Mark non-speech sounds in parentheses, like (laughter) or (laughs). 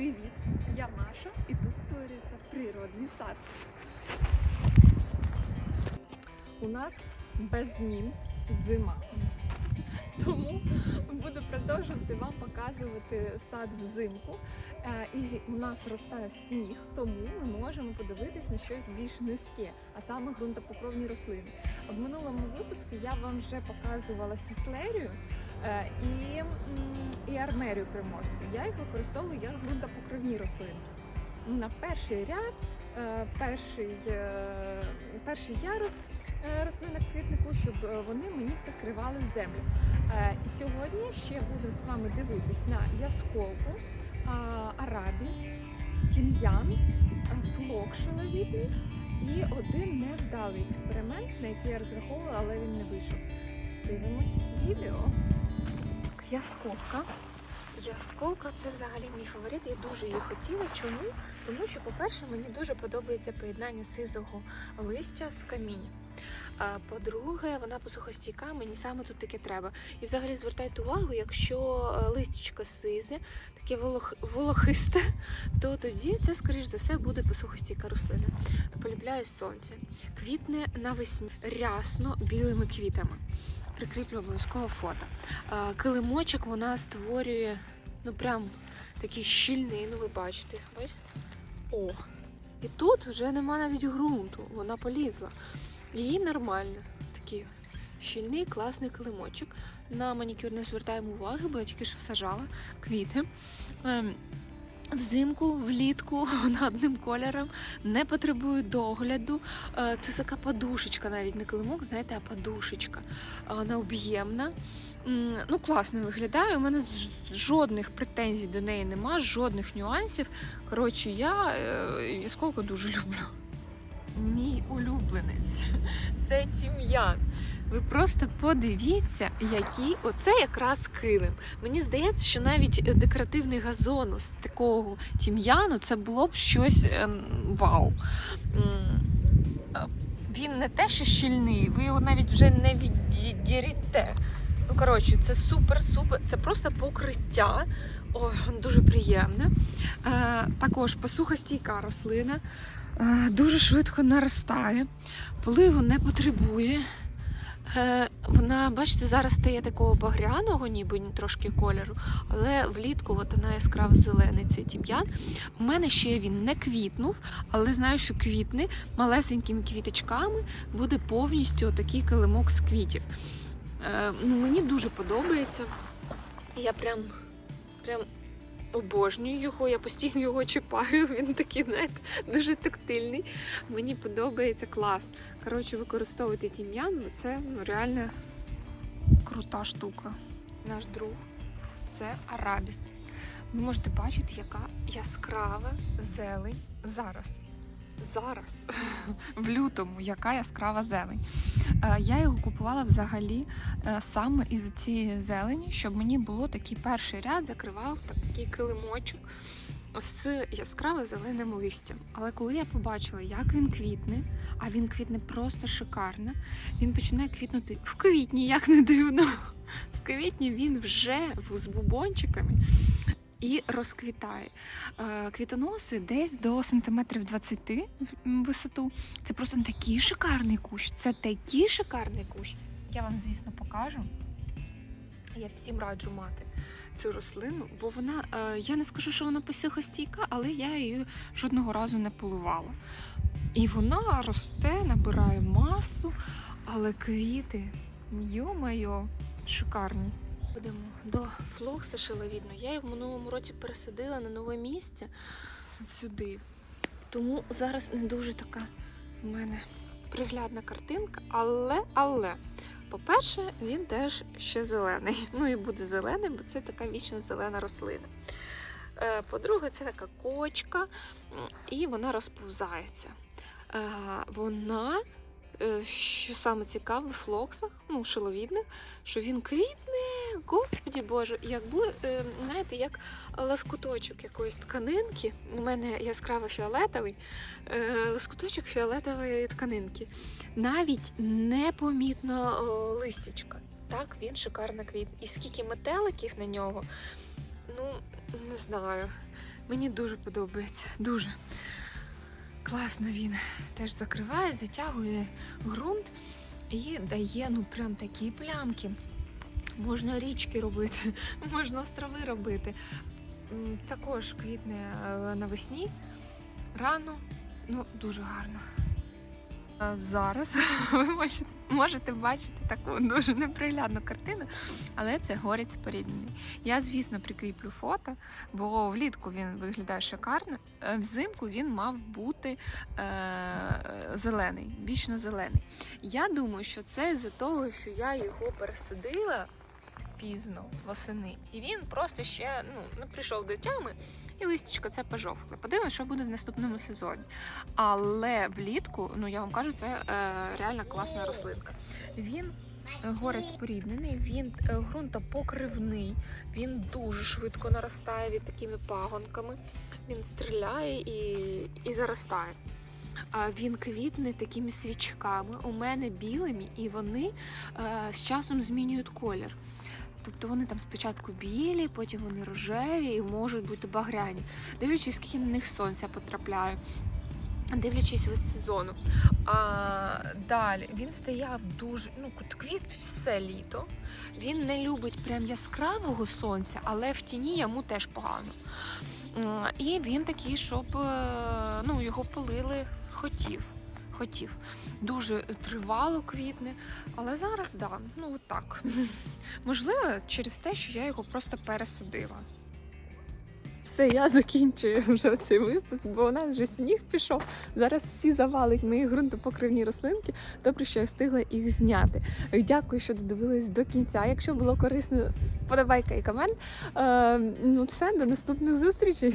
Привіт! Я Маша і тут створюється природний сад. У нас без змін зима. Тому буду продовжувати вам показувати сад взимку. Е, І у нас ростає сніг, тому ми можемо подивитись на щось більш низьке, а саме ґрунтопокровні рослини. В минулому випуску я вам вже показувала сіслерію і, і армерію приморську. Я їх використовую як ґрунтопокровні рослини. На перший ряд, е, перший, е, перший ярус е, рослинок квітнику, щоб е, вони мені прикривали землю. Е, І сьогодні ще буду з вами дивитись на ясколку, арабіс, тім'ян, е, флок шаловідний і один невдалий експеримент, на який я розраховувала, але він не вийшов. Дивимось відео. Ясколка. Ясколка це взагалі мій фаворит. Я дуже її хотіла. Чому? Тому що, по-перше, мені дуже подобається поєднання сизого листя з камінням. А по-друге, вона посухостійка, мені саме тут таке треба. І взагалі звертайте увагу, якщо е, листячко сизе, таке волох... волохисте, то тоді це, скоріш за все, буде посухостійка рослина. Полюбляю сонце. Квітне навесні рясно білими квітами. Прикріплю обов'язково фото. Килимочок вона створює, ну прям такий щільний, ну ви бачите. О! І тут вже нема навіть ґрунту, вона полізла. Її нормально. Такий щільний, класний килимочок. На манікюр не звертаємо уваги, бо я тільки що сажала квіти. Взимку, влітку, (laughs) вона одним кольором не потребує догляду. Е, Це така подушечка, навіть не килимок, знаєте, а подушечка. Вона об'ємна. Ну, класно виглядає. У мене жодних претензій до неї нема, жодних нюансів. Коротше, я е, ясколку дуже люблю. Мій улюбленець (laughs) це тім'ян. Ви просто подивіться, який оце якраз килим. Мені здається, що навіть декоративний газон з такого тім'яну це було б щось ем, вау. Він не те, що щільний, ви його навіть вже не віддіріте. Ну, коротше, це супер-супер, це просто покриття. Ой, дуже приємне. Е, також посухостійка рослина. Е, дуже швидко наростає, поливу не потребує. Е, Вона, бачите, зараз стає такого багряного, ніби трошки кольору, але влітку от вона яскраво зелений цей тім'ян. У мене ще він не квітнув, але знаю, що квітне малесенькими квіточками буде повністю такий килимок з квітів. Е, ну, мені дуже подобається. Я прям, обожнюю його, я постійно його чіпаю. Він такий, знаєте, дуже тактильний. Мені подобається клас. Коротше, використовувати тім'ян, це ну, реально крута штука. Наш друг це арабіс. Ви можете бачити, яка яскрава зелень зараз. Зараз, (laughs) в лютому, яка яскрава зелень. Е, Я його купувала взагалі е, саме із цієї зелені, щоб мені було такий перший ряд, закривав такий килимочок з яскраво зеленим листям. Але коли я побачила, як він квітне, а він квітне просто шикарно, він починає квітнути в квітні, як не дивно. (laughs) В квітні він вже з бубончиками і розквітає. Е, Квітоноси десь до сантиметрів 20 висоту. Це просто такий шикарний кущ. Це такий шикарний кущ. Я вам, звісно, покажу. Я всім раджу мати цю рослину, бо вона, е, я не скажу, що вона посухостійка, але я її жодного разу не поливала. І вона росте, набирає масу, але квіти, йо-майо, шикарні. Ходимо до флокса шиловідно. Я її в минулому році пересадила на нове місце сюди. Тому зараз не дуже така в мене приглядна картинка, але, але. По-перше, він теж ще зелений. (laughs) Ну і буде зелений, бо це така вічно зелена рослина. Е, По-друге, це така кочка, і вона розповзається. Е, Вона, е, що саме цікаве, в флоксах, ну, шиловідних, що він квітне, господі Боже, як буде, е, знаєте, як лоскуточок якоїсь тканинки. У мене яскраво фіолетовий, е, лоскуточок фіолетової тканинки навіть непомітно листячка. Так, він шикарно квіт. І скільки метеликів на нього, ну, не знаю. Мені дуже подобається. Дуже. Класно він теж закриває, затягує ґрунт і дає ну прям такі плямки. Можна річки робити, (laughs) можна острови робити. Також квітне е, навесні, рано, ну дуже гарно. А Зараз (laughs) ви можете, бачити таку дуже неприглядну картину, але це горець поріднений. Я, звісно, прикріплю фото, бо влітку він виглядає шикарно. е, Взимку він мав бути е- зелений, вічно зелений. Я думаю, що це з-за того, що я його пересадила пізно восени, і він просто ще ну, не прийшов до тями, і листячко це пожовкле. Подивимось, що буде в наступному сезоні. Але влітку, ну я вам кажу, це е, реально класна рослинка. Він е, горець поріднений, він е, ґрунтопокривний, він дуже швидко наростає від такими пагонками. Він стріляє і, і заростає. Він квітне такими свічками, у мене білими, і вони е, з часом змінюють колір. Тобто вони там спочатку білі, потім вони рожеві і можуть бути багряні, дивлячись, скільки на них сонця потрапляє, дивлячись весь сезону. А далі він стояв дуже, ну квіт все літо. Він не любить прям яскравого сонця, але в тіні йому теж погано. І він такий, щоб е, ну, його полили, хотів. Хотів. Дуже тривало квітне, але зараз да, ну так. (laughs) Можливо, через те, що я його просто пересадила. Все, я закінчую вже цей випуск, бо у нас вже сніг пішов. Зараз всі завалить мої ґрунтопокривні рослинки. Добре, що я встигла їх зняти. Дякую, що додивились до кінця. Якщо було корисно, подобайка і комент. Е, ну все, до наступних зустрічей.